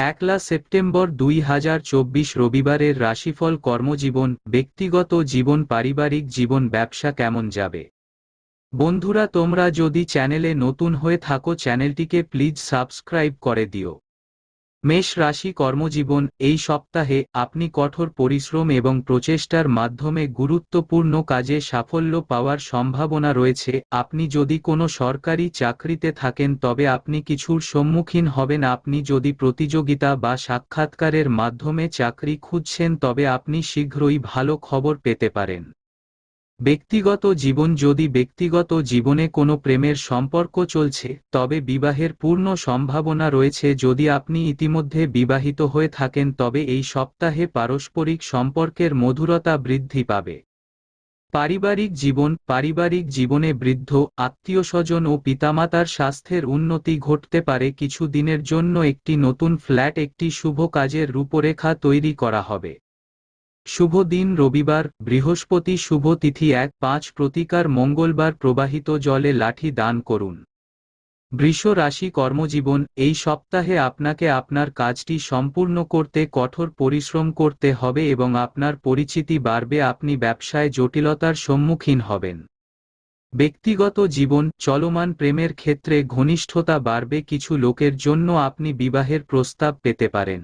একলা সেপ্টেম্বর দুই হাজার চব্বিশ রবিবারের রাশিফল কর্মজীবন, ব্যক্তিগত জীবন, পারিবারিক জীবন, ব্যবসা কেমন যাবে? বন্ধুরা, তোমরা যদি চ্যানেলে নতুন হয়ে থাকো, চ্যানেলটিকে প্লিজ সাবস্ক্রাইব করে দিও। মেষ রাশি কর্মজীবন, এই সপ্তাহে আপনি কঠোর পরিশ্রম এবং প্রচেষ্টার মাধ্যমে গুরুত্বপূর্ণ কাজে সাফল্য পাওয়ার সম্ভাবনা রয়েছে। আপনি যদি কোনো সরকারি চাকরিতে থাকেন, তবে আপনি কিছুর সম্মুখীন হবেন। আপনি যদি প্রতিযোগিতা বা সাক্ষাৎকারের মাধ্যমে চাকরি খুঁজছেন, তবে আপনি শীঘ্রই ভালো খবর পেতে পারেন। ব্যক্তিগত জীবন যদি ব্যক্তিগত জীবনে কোনো প্রেমের সম্পর্ক চলছে, তবে বিবাহের পূর্ণ সম্ভাবনা রয়েছে যদি আপনি ইতিমধ্যে বিবাহিত হয়ে থাকেন তবে এই সপ্তাহে পারস্পরিক সম্পর্কের মধুরতা বৃদ্ধি পাবে। পারিবারিক জীবন, পারিবারিক জীবনে বৃদ্ধ আত্মীয় স্বজন ও পিতামাতার স্বাস্থ্যের উন্নতি ঘটতে পারে কিছু দিনের জন্য একটি নতুন ফ্ল্যাট, একটি শুভ কাজের রূপরেখা তৈরি করা হবে। শুভ দিন রবিবার, বৃহস্পতি শুভ তিথি এক, পাঁচ, প্রতিকার মঙ্গলবার প্রবাহিত জলে লাঠি দান করুন। বৃষ রাশি কর্মজীবন, এই সপ্তাহে আপনাকে আপনার কাজটি সম্পূর্ণ করতে কঠোর পরিশ্রম করতে হবে এবং আপনার পরিচিতি বাড়বে, আপনি ব্যবসায় জটিলতার সম্মুখীন হবেন। ব্যক্তিগত জীবন, চলমান প্রেমের ক্ষেত্রে ঘনিষ্ঠতা বাড়বে, কিছু লোকের জন্য আপনি বিবাহের প্রস্তাব পেতে পারেন।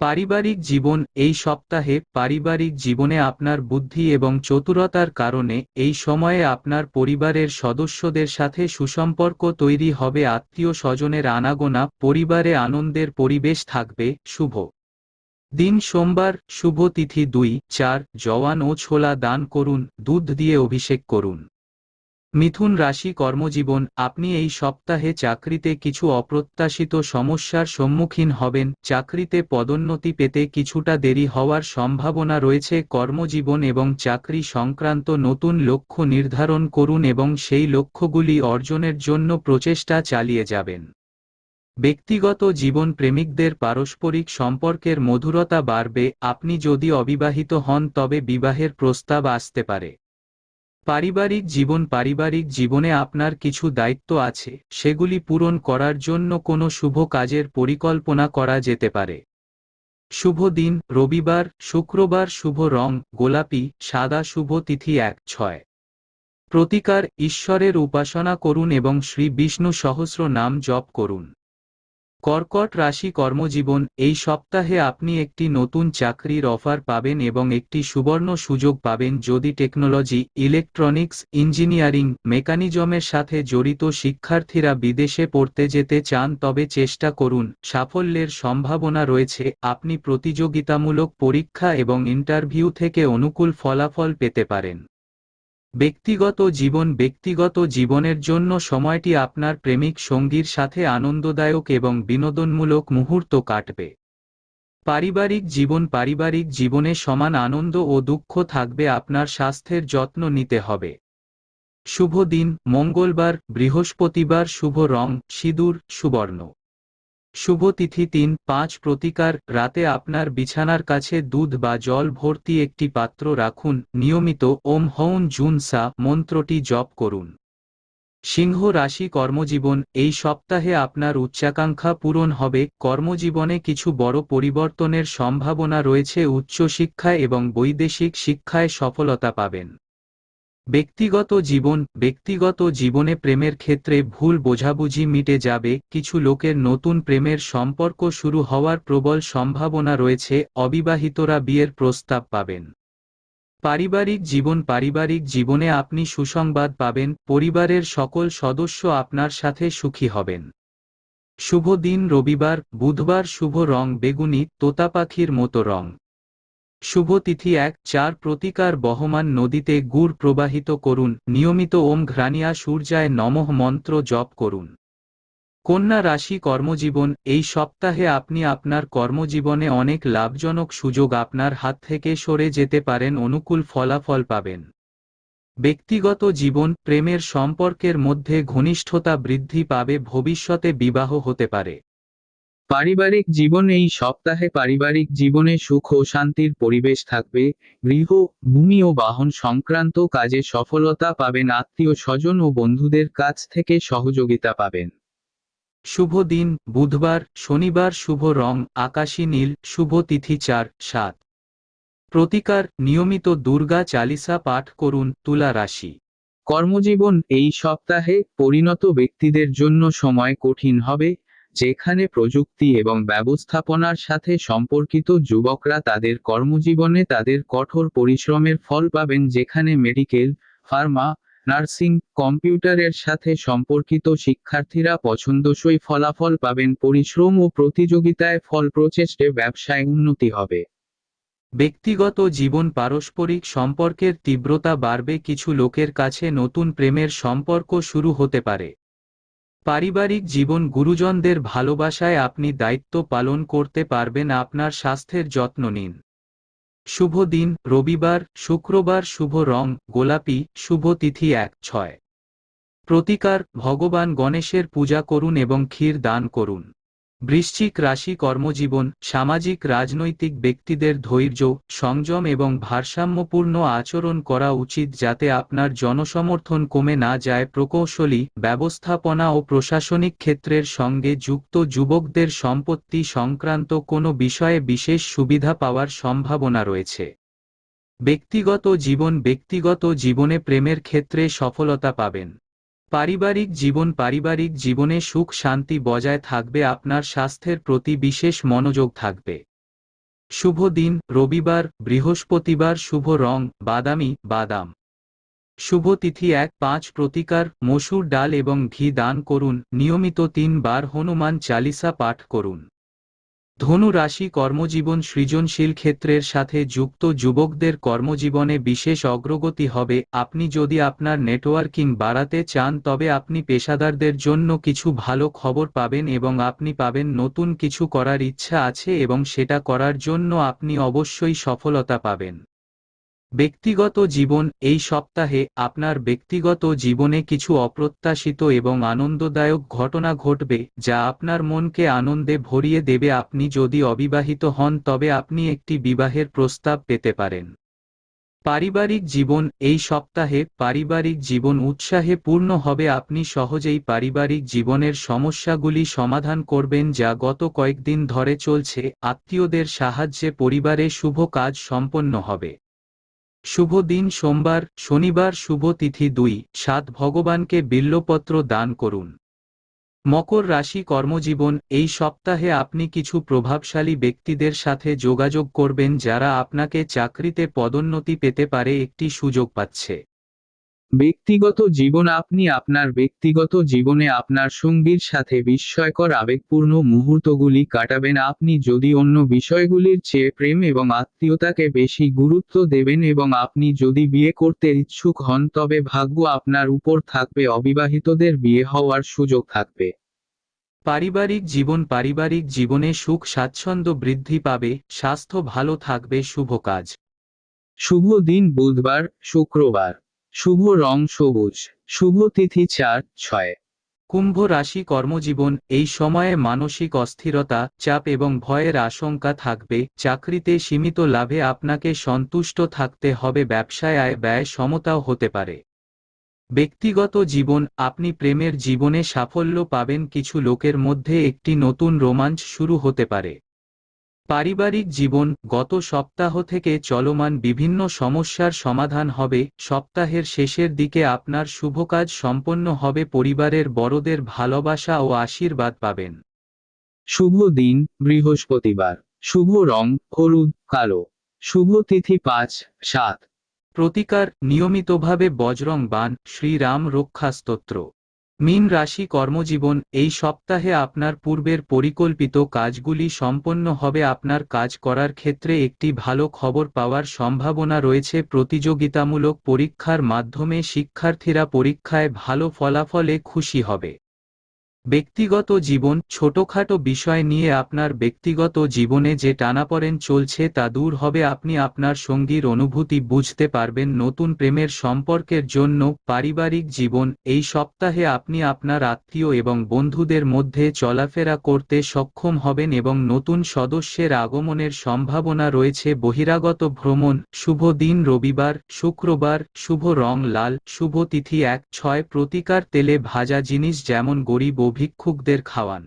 পারিবারিক জীবন, এই সপ্তাহে পারিবারিক জীবনে আপনার বুদ্ধি এবং চতুরতার কারণে এই সময়ে আপনার পরিবারের সদস্যদের সাথে সুসম্পর্ক তৈরি হবে, আত্মীয় স্বজনের আনাগোনা, পরিবারে আনন্দের পরিবেশ থাকবে, শুভ। দিন সোমবার, শুভ তিথি দুই, চার, জওয়ান ও ছোলা দান করুন, দুধ দিয়ে অভিষেক করুন। মিথুন রাশি কর্মজীবন, আপনি এই সপ্তাহে চাকরিতে কিছু অপ্রত্যাশিত সমস্যার সম্মুখীন হবেন, চাকরিতে পদোন্নতি পেতে কিছুটা দেরি হওয়ার সম্ভাবনা রয়েছে, কর্মজীবন এবং চাকরি সংক্রান্ত নতুন লক্ষ্য নির্ধারণ করুন এবং সেই লক্ষ্যগুলি অর্জনের জন্য প্রচেষ্টা চালিয়ে যাবেন। ব্যক্তিগত জীবন প্রেমিকদের পারস্পরিক সম্পর্কের মধুরতা বাড়বে, আপনি যদি অবিবাহিত হন তবে বিবাহের প্রস্তাব আসতে পারে। পারিবারিক জীবন, পারিবারিক জীবনে আপনার কিছু দায়িত্ব আছে, সেগুলি পূরণ করার জন্য কোনো শুভ কাজের পরিকল্পনা করা যেতে পারে। শুভ দিন, রবিবার, শুক্রবার শুভ রং, গোলাপি, সাদা শুভ তিথি এক, ছয়। প্রতিকার, ঈশ্বরের উপাসনা করুন এবং শ্রী বিষ্ণু সহস্র নাম জপ করুন। কর্কট রাশি কর্মজীবন, এই সপ্তাহে আপনি একটি নতুন চাকরির অফার পাবেন এবং একটি সুবর্ণ সুযোগ পাবেন যদি টেকনোলজি, ইলেকট্রনিক্স, ইঞ্জিনিয়ারিং, মেকানিজমের সাথে জড়িত শিক্ষার্থীরা বিদেশে পড়তে যেতে চান তবে চেষ্টা করুন, সাফল্যের সম্ভাবনা রয়েছে, আপনি প্রতিযোগিতামূলক পরীক্ষা এবং ইন্টারভিউ থেকে অনুকূল ফলাফল পেতে পারেন। ব্যক্তিগত জীবন ব্যক্তিগত জীবনের জন্য সময়টি আপনার প্রেমিক সঙ্গীর সাথে আনন্দদায়ক এবং বিনোদনমূলক মুহূর্ত কাটবে। পারিবারিক জীবন পারিবারিক জীবনে সমান আনন্দ ও দুঃখ থাকবে, আপনার স্বাস্থ্যের যত্ন নিতে হবে। শুভ দিন, মঙ্গলবার, বৃহস্পতিবার, শুভ রং, সিঁদুর, সুবর্ণ। শুভ তিথি তিন, পাঁচ প্রতিকার, রাতে আপনার বিছানার কাছে দুধ বা জল ভর্তি একটি পাত্র রাখুন, নিয়মিত ওম হৌন জুন সা, মন্ত্রটি জপ করুন। সিংহ রাশি কর্মজীবন, এই সপ্তাহে আপনার উচ্চাকাঙ্ক্ষা পূরণ হবে, কর্মজীবনে কিছু বড় পরিবর্তনের সম্ভাবনা রয়েছে, উচ্চশিক্ষায় এবং বৈদেশিক শিক্ষায় সফলতা পাবেন। ব্যক্তিগত জীবন, ব্যক্তিগত জীবনে প্রেমের ক্ষেত্রে ভুল বোঝাবুঝি মিটে যাবে, কিছু লোকের নতুন প্রেমের সম্পর্ক শুরু হওয়ার প্রবল সম্ভাবনা রয়েছে, অবিবাহিতরা বিয়ের প্রস্তাব পাবেন। পারিবারিক জীবন, পারিবারিক জীবনে আপনি সুসংবাদ পাবেন, পরিবারের সকল সদস্য আপনার সাথে সুখী হবেন। শুভ দিন, রবিবার, বুধবার শুভ রং, বেগুনি তোতা পাখির মতো রং। শুভ তিথি এক, চার প্রতিকার বহমান নদীতে গুড় প্রবাহিত করুন, নিয়মিত ওম ঘ্রাণিয়া সূর্যায় নমঃ মন্ত্র জপ করুন। কন্যা রাশি কর্মজীবন, এই সপ্তাহে আপনি আপনার কর্মজীবনে অনেক লাভজনক সুযোগ আপনার হাত থেকে সরে যেতে পারেন, অনুকূল ফলাফল পাবেন। ব্যক্তিগত জীবন, প্রেমের সম্পর্কের মধ্যে ঘনিষ্ঠতা বৃদ্ধি পাবে, ভবিষ্যতে বিবাহ হতে পারে। পারিবারিক জীবন এই সপ্তাহে পারিবারিক জীবনে সুখ ও শান্তির পরিবেশ থাকবে, গৃহ, ভূমি ও বাহন সংক্রান্ত কাজে সফলতা পাবেন আত্মীয় স্বজন ও বন্ধুদের কাছ থেকে সহযোগিতা পাবেন। শুভ দিন, বুধবার, শনিবার শুভ রং, আকাশী নীল, শুভ তিথি চার, সাত। প্রতিকার, নিয়মিত দুর্গা চালিসা পাঠ করুন তুলা রাশি। কর্মজীবন এই সপ্তাহে পরিণত ব্যক্তিদের জন্য সময় কঠিন হবে যেখানে প্রযুক্তি এবং ব্যবস্থাপনার সাথে সম্পর্কিত যুবকরা তাদের কর্মজীবনে তাদের কঠোর পরিশ্রমের ফল পাবেন যেখানে মেডিকেল, ফার্মা, নার্সিং, কম্পিউটারের সাথে সম্পর্কিত শিক্ষার্থীরা পছন্দসই ফলাফল পাবেন। পরিশ্রম ও প্রতিযোগিতায় ফল প্রচেষ্টে ব্যবসায় উন্নতি হবে। ব্যক্তিগত জীবন পারস্পরিক সম্পর্কের তীব্রতা বাড়বে। কিছু লোকের কাছে নতুন প্রেমের সম্পর্ক শুরু হতে পারে। পারিবারিক জীবন গুরুজনদের ভালোবাসায় আপনি দায়িত্ব পালন করতে পারবেন আপনার স্বাস্থ্যের যত্ন নিন। শুভ দিন, রবিবার, শুক্রবার, শুভ রং, গোলাপি, শুভ তিথি এক, ছয়। প্রতিকার, ভগবান গণেশের পূজা করুন এবং ক্ষীর দান করুন। বৃশ্চিক রাশি কর্মজীবন, সামাজিক রাজনৈতিক ব্যক্তিদের ধৈর্য, সংযম এবং ভারসাম্যপূর্ণ আচরণ করা উচিত যাতে আপনার জনসমর্থন কমে না যায়। প্রকৌশলী, ব্যবস্থাপনা ও প্রশাসনিক ক্ষেত্রের সঙ্গে যুক্ত যুবকদের সম্পত্তি সংক্রান্ত কোনো বিষয়ে বিশেষ সুবিধা পাওয়ার সম্ভাবনা রয়েছে। ব্যক্তিগত জীবন ব্যক্তিগত জীবনে প্রেমের ক্ষেত্রে সফলতা পাবেন। পারিবারিক জীবন পারিবারিক জীবনে সুখ শান্তি বজায় থাকবে, আপনার স্বাস্থ্যের প্রতি বিশেষ মনোযোগ থাকবে। শুভ দিন, রবিবার, বৃহস্পতিবার, শুভ রং, বাদামি, বাদাম। শুভ তিথি এক, পাঁচ, প্রতিকার, মসুর ডাল এবং ঘি দান করুন, নিয়মিত তিনবার হনুমান চালিসা পাঠ করুন। ধনু রাশি কর্মজীবন সৃজনশীল ক্ষেত্রের সাথে যুক্ত যুবকদের কর্মজীবনে বিশেষ অগ্রগতি হবে। আপনি যদি আপনার নেটওয়ার্কিং বাড়াতে চান, তবে আপনি পেশাদারদের জন্য কিছু ভালো খবর পাবেন এবং আপনি পাবেন নতুন কিছু করার ইচ্ছা আছে এবং সেটা করার জন্য আপনি অবশ্যই সফলতা পাবেন। ব্যক্তিগত জীবন, এই সপ্তাহে আপনার ব্যক্তিগত জীবনে কিছু অপ্রত্যাশিত এবং আনন্দদায়ক ঘটনা ঘটবে, যা আপনার মনকে আনন্দে ভরিয়ে দেবে। আপনি যদি অবিবাহিত হন, তবে আপনি একটি বিবাহের প্রস্তাব পেতে পারেন। পারিবারিক জীবন, এই সপ্তাহে পারিবারিক জীবন উৎসাহে পূর্ণ হবে। আপনি সহজেই পারিবারিক জীবনের সমস্যাগুলি সমাধান করবেন, যা গত কয়েকদিন ধরে চলছে। আত্মীয়দের সাহায্যে পরিবারে শুভ কাজ সম্পন্ন হবে। শুভ দিন সোমবার, শনিবার শুভ তিথি দুই, সাত ভগবানকে বিল্লপত্র দান করুন। মকর রাশি কর্মজীবন, এই সপ্তাহে আপনি কিছু প্রভাবশালী ব্যক্তিদের সাথে যোগাযোগ করবেন যারা আপনাকে চাকরিতে পদোন্নতি পেতে পারে একটি সুযোগ পাচ্ছে। ব্যক্তিগত জীবন আপনি আপনার ব্যক্তিগত জীবনে আপনার সঙ্গীর সাথে বিস্ময়কর আবেগপূর্ণ মুহূর্তগুলি কাটাবেন। আপনি যদি অন্য বিষয়গুলির চেয়ে প্রেম এবং আত্মীয়তাকে বেশি গুরুত্ব দেবেন এবং আপনি যদি বিয়ে করতে ইচ্ছুক হন, তবে ভাগ্য আপনার উপর থাকবে, অবিবাহিতদের বিয়ে হওয়ার সুযোগ থাকবে। পারিবারিক জীবন পারিবারিক জীবনে সুখ, স্বাচ্ছন্দ্য বৃদ্ধি পাবে, স্বাস্থ্য ভালো থাকবে, শুভ কাজ। শুভ দিন, বুধবার, শুক্রবার। শুভ রং সবুজ, শুভ তিথি চার, ছয়। কুম্ভ রাশি কর্মজীবন, এই সময়ে মানসিক অস্থিরতা, চাপ এবং ভয়ের আশঙ্কা থাকবে, চাকরিতে সীমিত লাভে আপনাকে সন্তুষ্ট থাকতে হবে, ব্যবসায় আয় ব্যয় সমতাও হতে পারে। ব্যক্তিগত জীবন, আপনি প্রেমের জীবনে সাফল্য পাবেন, কিছু লোকের মধ্যে একটি নতুন রোমাঞ্চ শুরু হতে পারে। পারিবারিক জীবন, গত সপ্তাহ থেকে চলমান বিভিন্ন সমস্যার সমাধান হবে, সপ্তাহের শেষের দিকে আপনার শুভ কাজ সম্পন্ন হবে, পরিবারের বড়দের ভালোবাসা ও আশীর্বাদ পাবেন। শুভ দিন, বৃহস্পতিবার। শুভ রং, হলুদ, কালো। শুভ তিথি পাঁচ, সাত। প্রতিকার, নিয়মিতভাবে বজরং বান, শ্রীরাম রক্ষাস্তোত্র। মীন রাশি কর্মজীবন, এই সপ্তাহে আপনার পূর্বের পরিকল্পিত কাজগুলি সম্পন্ন হবে। আপনার কাজ করার ক্ষেত্রে একটি ভালো খবর পাওয়ার সম্ভাবনা রয়েছে। প্রতিযোগিতামূলক পরীক্ষার মাধ্যমে শিক্ষার্থীরা পরীক্ষায় ভালো ফলাফলে খুশি হবে। ব্যক্তিগত জীবন, ছোটখাটো বিষয় নিয়ে আপনার ব্যক্তিগত জীবনে যে টানাপড়েন চলছে তা দূর হবে। আপনি আপনার সঙ্গীর অনুভূতি বুঝতে পারবেন নতুন প্রেমের সম্পর্কের জন্য, পারিবারিক জীবন, এই সপ্তাহে আপনি আপনার আত্মীয় এবং বন্ধুদের মধ্যে চলাফেরা করতে সক্ষম হবেন এবং নতুন সদস্যের আগমনের সম্ভাবনা রয়েছে। বহিরাগত ভ্রমণ, শুভ দিন রবিবার, শুক্রবার, শুভ রং লাল, শুভ তিথি এক, ছয়, প্রতিকার তেলে ভাজা জিনিস যেমন গরিব ভিক্ষুকদের খাওয়ান।